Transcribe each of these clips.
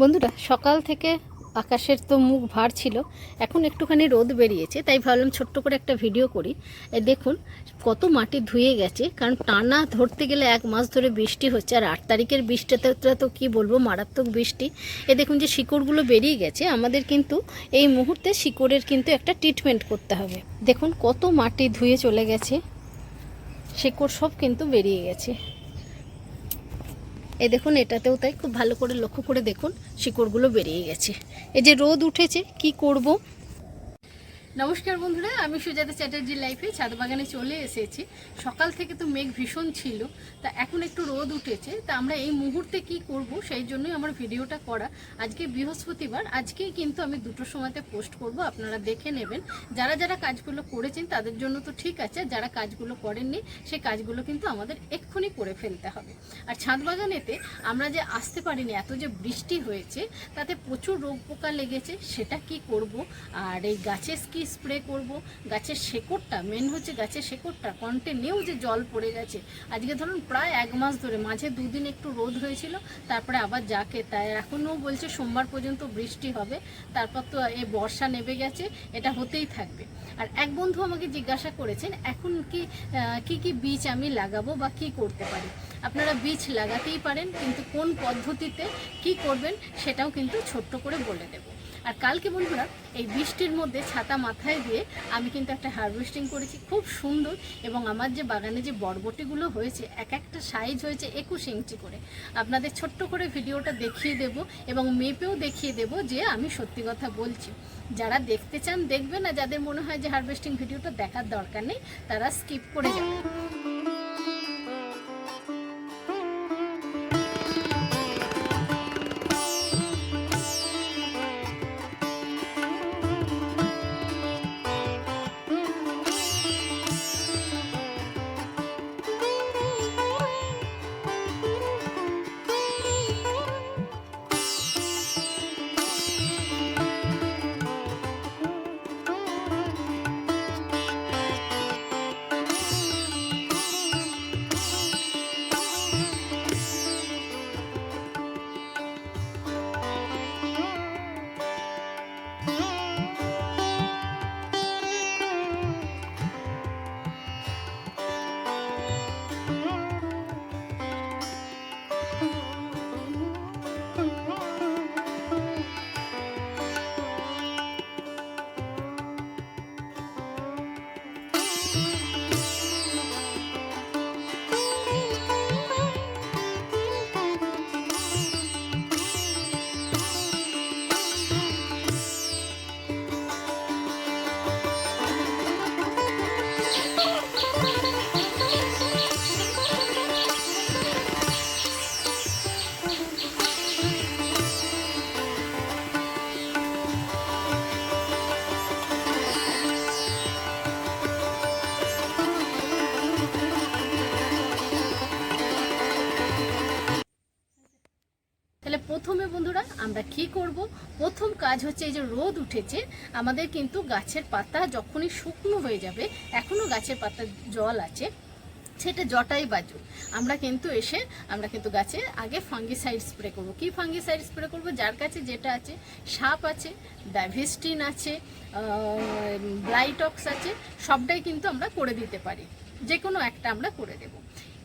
বন্ধুরা, সকাল থেকে আকাশের তো মুখ ভার ছিল, এখন একটুখানি রোদ বেরিয়েছে, তাই ভাবলাম ছোট্ট করে একটা ভিডিও করি। দেখুন, কত মাটি ধুয়ে গেছে, কারণ টানা ধরতে গেলে এক মাস ধরে বৃষ্টি হচ্ছে, আর আট তারিখের বৃষ্টিতে তো কী বলব, মারাত্মক বৃষ্টি। এ দেখুন যে শিকড়গুলো বেরিয়ে গেছে, আমাদের কিন্তু এই মুহূর্তে শিকড়ের কিন্তু একটা ট্রিটমেন্ট করতে হবে। দেখুন কত মাটি ধুয়ে চলে গেছে, শিকড় সব কিন্তু বেরিয়ে গেছে। এই দেখুন, এটাতেও তাই খুব ভালো করে লক্ষ্য করে দেখুন, শিকড়গুলো বেরিয়ে গেছে। এই যে রোদ উঠেছে, কি করব? নমস্কার বন্ধুরা, আমি সুজাতা চ্যাটার্জি লাইফে ছাদ বাগানে চলে এসেছি। সকাল থেকে তো মেঘ ভীষণ ছিল, তা এখন একটু রোদ উঠেছে, তা আমরা এই মুহূর্তে কি করব সেই জন্যই আমার ভিডিওটা করা। আজকে বৃহস্পতিবার, আজকেই কিন্তু আমি দুটো সময়তে পোস্ট করব, আপনারা দেখে নেবেন। যারা যারা কাজগুলো করেছেন তাদের জন্য তো ঠিক আছে, যারা কাজগুলো করেননি, সেই কাজগুলো কিন্তু আমাদের এক্ষুনি করে ফেলতে হবে। আর ছাদ বাগানেতে আমরা যে আসতে পারিনি, এত যে বৃষ্টি হয়েছে, তাতে প্রচুর রোগ পোকা লেগেছে, সেটা কি করব? আর এই গাছের কি স্প্রে করব। গাছের শেকড়টা মেন হচ্ছে গাছের শেকড়টা কন্টিনিউ যে জল পড়ে গেছে। আজকে ধরুন প্রায় এক মাস ধরে, মাঝে দুদিন একটু রোদ হয়েছিল, তারপরে আবার যাকে তাই। এখনও বলছে সোমবার পর্যন্ত বৃষ্টি হবে, তারপর তো এই বর্ষা নেমে গেছে, এটা হতেই থাকবে। আর এক বন্ধু আমাকে জিজ্ঞাসা করেছেন, এখন কি কি কি বীজ আমি লাগাবো বা কি করতে পারি? আপনারা বীজ লাগাতেই পারেন, কিন্তু কোন পদ্ধতিতে কি করবেন সেটাও কিন্তু ছোট্ট করে বলে দেব। আর কালকে বন্ধুরা, এই বৃষ্টির মধ্যে ছাতা মাথায় দিয়ে আমি কিন্তু একটা হারভেস্টিং করেছি, খুব সুন্দর। এবং আমার যে বাগানে যে বরবটিগুলো হয়েছে, এক একটা সাইজ হয়েছে একুশ ইঞ্চি করে। আপনাদের ছোট্ট করে ভিডিওটা দেখিয়ে দেব এবং মেপেও দেখিয়ে দেব যে আমি সত্যি কথা বলছি। যারা দেখতে চান, দেখবেন না, যাদের মনে হয় যে হারভেস্টিং ভিডিওটা দেখার দরকার নেই, তারা স্কিপ করে যাবে কি করব? প্রথম কাজ হচ্ছে এই যে রোদ উঠেছে, আমাদের কিন্তু গাছের পাতা যখনই শুকনো হয়ে যাবে, এখনও গাছের পাতা জল আছে, সেটা জটাই বাজুক আমরা কিন্তু এসে, আমরা কিন্তু গাছে আগে ফাঙ্গিসাইড স্প্রে করব। কি ফাঙ্গিসাইড স্প্রে করব? যার কাছে যেটা আছে, সাপ আছে ডাইভেস্টিন আছে ব্লাইটক্স আছে, সবটাই কিন্তু আমরা করে দিতে পারি। যে কোনো একটা আমরা করে দেব।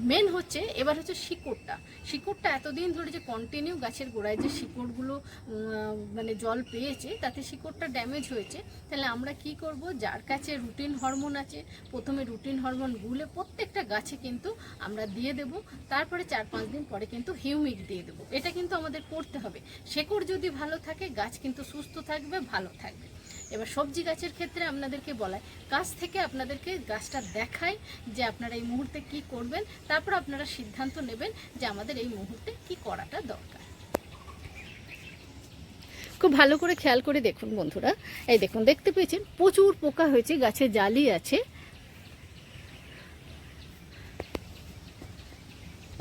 মেন হচ্ছে এবার হচ্ছে শিকড়টা। শিকড়টা এতদিন ধরে যে কন্টিনিউ গাছের গোড়ায় যে শিকড়গুলো মানে জল পেয়েছে, তাতে শিকড়টা ড্যামেজ হয়েছে। তাহলে আমরা কি করব? যার কাছে রুটিন হরমোন আছে, প্রথমে রুটিন হরমোন গুলে প্রত্যেকটা গাছে কিন্তু আমরা দিয়ে দেব। তারপরে চার পাঁচ দিন পরে কিন্তু হিউমিক দিয়ে দেবো। এটা কিন্তু আমাদের করতে হবে। শেকড় যদি ভালো থাকে, গাছ কিন্তু সুস্থ থাকবে, ভালো থাকবে। এবার সবজি গাছের ক্ষেত্রে আপনাদেরকে বলায় কাছ থেকে আপনাদেরকে গাছটা দেখায় যে আপনারা এই মুহূর্তে কি করবেন, তারপর আপনারা সিদ্ধান্ত নেবেন যে আমাদের এই মুহূর্তে কি করাটা দরকার। খুব ভালো করে খেয়াল করে দেখুন বন্ধুরা। এই দেখুন, দেখতে পেয়েছেন প্রচুর পোকা হয়েছে, গাছে জালি আছে।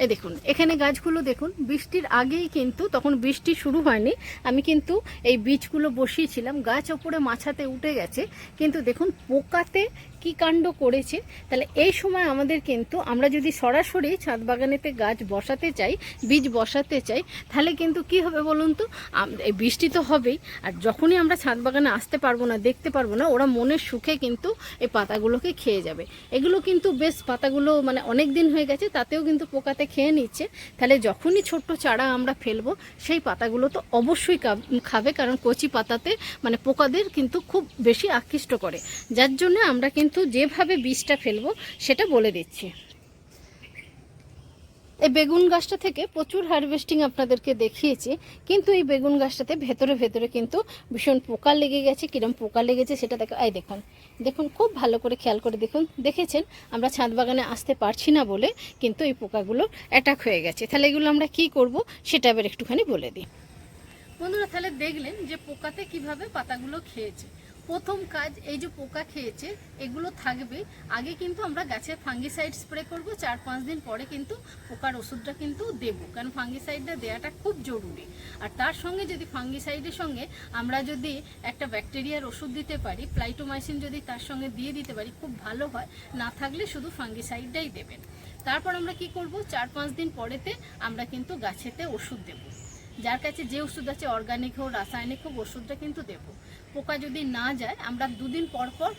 এই দেখুন, এখানে গাছগুলো দেখুন, বৃষ্টির আগেই কিন্তু, তখন বৃষ্টি শুরু হয়নি, আমি কিন্তু এই বীজগুলো বসিয়েছিলাম, গাছ ওপরে মাছাতে উঠে গেছে, কিন্তু দেখুন পোকাতে কি কাণ্ড করেছে, তাহলে এই সময় আমাদের কিন্তু, আমরা যদি সরাসরি ছাদ বাগানেতে গাছ বসাতে চাই, বীজ বসাতে চাই, তাহলে কিন্তু কি হবে বলুন তো? এই বৃষ্টি তো হবেই, আর যখনই আমরা ছাদ বাগানে আসতে পারব না, দেখতে পারব না, ওরা মনের সুখে কিন্তু এই পাতাগুলোকে খেয়ে যাবে। এগুলো কিন্তু বেশ পাতাগুলো মানে অনেক দিন হয়ে গেছে, তাতেও কিন্তু পোকাতে খেয়ে নিচ্ছে, তাহলে যখনই ছোট্ট চারা আমরা ফেলব, সেই পাতাগুলো তো অবশ্যই খাবে, কারণ কচি পাতাতে মানে পোকাদের কিন্তু খুব বেশি আকৃষ্ট করে। যার জন্য আমরা কিন্তু যেভাবে বীজটা ফেলব, সেটা বলে দিচ্ছি। এই বেগুন গাছটা থেকে প্রচুর হারভেস্টিং আপনাদেরকে দেখিয়েছি, কিন্তু এই বেগুন গাছটাতে ভেতরে ভেতরে কিন্তু ভীষণ পোকা লেগে গেছে। কিরম পোকা লেগেছে সেটা দেখো এই দেখুন দেখুন খুব ভালো করে খেয়াল করে দেখুন। দেখেছেন? আমরা ছাদ বাগানে আসতে পারছি না বলে কিন্তু এই পোকাগুলো অ্যাটাক হয়ে গেছে। তাহলে এগুলো আমরা কি করব সেটা এবার একটুখানি বলে দিই। বন্ধুরা, তাহলে দেখলেন যে পোকাতে কীভাবে পাতাগুলো খেয়েছে। প্রথম কাজ এই যে পোকা খেয়েছে, এগুলো থাকবে। আগে কিন্তু আমরা গাছে ফাঙ্গিসাইড স্প্রে করব, চার পাঁচ দিন পরে কিন্তু পোকার ওষুধটা কিন্তু দেব, কারণ ফাঙ্গিসাইডটা দেওয়াটা খুব জরুরি। আর তার সঙ্গে যদি ফাঙ্গিসাইডের সঙ্গে আমরা যদি একটা ব্যাকটেরিয়ার ওষুধ দিতে পারি প্লাইটোমাইসিন যদি তার সঙ্গে দিয়ে দিতে পারি, খুব ভালো হয়। না থাকলে শুধু ফাঙ্গিসাইডটাই দেবেন। তারপর আমরা কি করব? চার পাঁচ দিন পরেতে আমরা কিন্তু গাছেতে ওষুধ দেবো। যার কাছে যে ওষুধ আছে অর্গানিক হোক, রাসায়নিক হোক, ওষুধটা কিন্তু দেব। পোকা যদি না যায়, আমরা দুদিন পর পর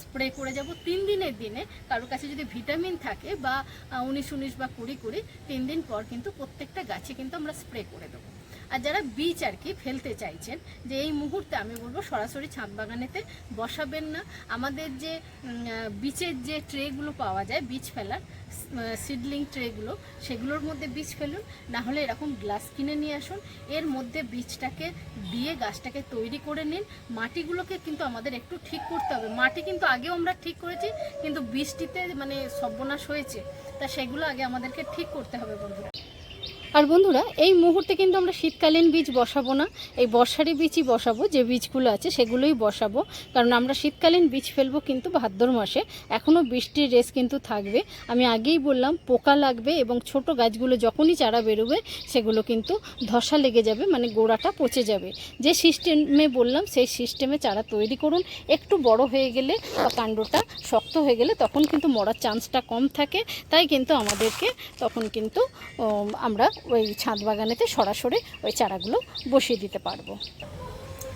স্প্রে করে যাব। তিন দিনের দিনে কারোর কাছে যদি ভিটামিন থাকে বা উনিশ উনিশ বা কুড়ি কুড়ি, তিন দিন পর কিন্তু প্রত্যেকটা গাছে কিন্তু আমরা স্প্রে করে দেবো। আর যারা বীজ আর কি ফেলতে চাইছেন, যে এই মুহূর্তে আমি বলব সরাসরি ছাদ বাগানেতে বসাবেন না। আমাদের যে বীজের যে ট্রেগুলো পাওয়া যায় বীজ ফেলার সিডলিং ট্রেগুলো সেগুলোর মধ্যে বীজ ফেলুন। না হলে এরকম গ্লাস কিনে নিয়ে আসুন। এর মধ্যে বীজটাকে দিয়ে গাছটাকে তৈরি করে নিন। মাটিগুলোকে কিন্তু আমাদের একটু ঠিক করতে হবে। মাটি কিন্তু আগেও আমরা ঠিক করেছি, কিন্তু বৃষ্টিতে মানে সর্বনাশ হয়েছে। তা সেগুলো আগে আমাদেরকে ঠিক করতে হবে বন্ধুরা। আর বন্ধুরা, এই মুহূর্তে কিন্তু আমরা শীতকালীন বীজ বসাবো না। এই বর্ষারই বীজই বসাবো, যে বীজগুলো আছে সেগুলোই বসাবো। কারণ আমরা শীতকালীন বীজ ফেলব কিন্তু ভাদ্র মাসে। এখনও বৃষ্টির রেস কিন্তু থাকবে। আমি আগেই বললাম, পোকা লাগবে এবং ছোট গাছগুলো যখনই চারা বেরোবে, সেগুলো কিন্তু ধসা লেগে যাবে মানে গোড়াটা পচে যাবে। যে সিস্টেমে বললাম, সেই সিস্টেমে চারা তৈরি করুন। একটু বড় হয়ে গেলে বা কাণ্ডটা শক্ত হয়ে গেলে তখন কিন্তু মরার চান্সটা কম থাকে। তাই কিন্তু আমাদেরকে তখন কিন্তু আমরা ওই ছাদ বাগানেতে সরাসরি ওই চারাগুলো বসিয়ে দিতে পারব।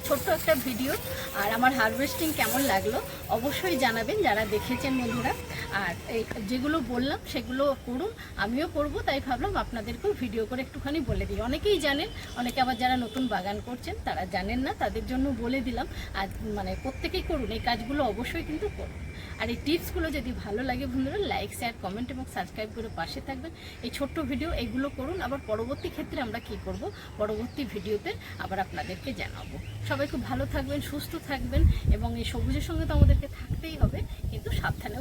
ছোট্ট একটা ভিডিও। আর আমার হারভেস্টিং কেমন লাগল অবশ্যই জানাবেন যারা দেখেছেন বন্ধুরা। আর এই যেগুলো বললাম সেগুলো করুন, আমিও করব, তাই ভাবলাম আপনাদেরকেও ভিডিও করে একটুখানি বলে দিই। অনেকেই জানেন, অনেকে আবার যারা নতুন বাগান করছেন তারা জানেন না, তাদের জন্য বলে দিলাম। আর মানে প্রত্যেকেই করুন, এই কাজগুলো অবশ্যই কিন্তু করুন। আর এই টিপসগুলো যদি ভালো লাগে বন্ধুরা লাইক শেয়ার কমেন্ট এবং সাবস্ক্রাইব করে পাশে থাকবেন। এই ছোট্ট ভিডিও এগুলো করুন। আবার পরবর্তী ক্ষেত্রে আমরা কি করব? পরবর্তী ভিডিওতে আবার আপনাদেরকে জানাব। সবাই খুব ভালো থাকবেন, সুস্থ থাকবেন এবং এই সবুজের সঙ্গে তো আমাদেরকে থাকতেই হবে, কিন্তু সাবধানে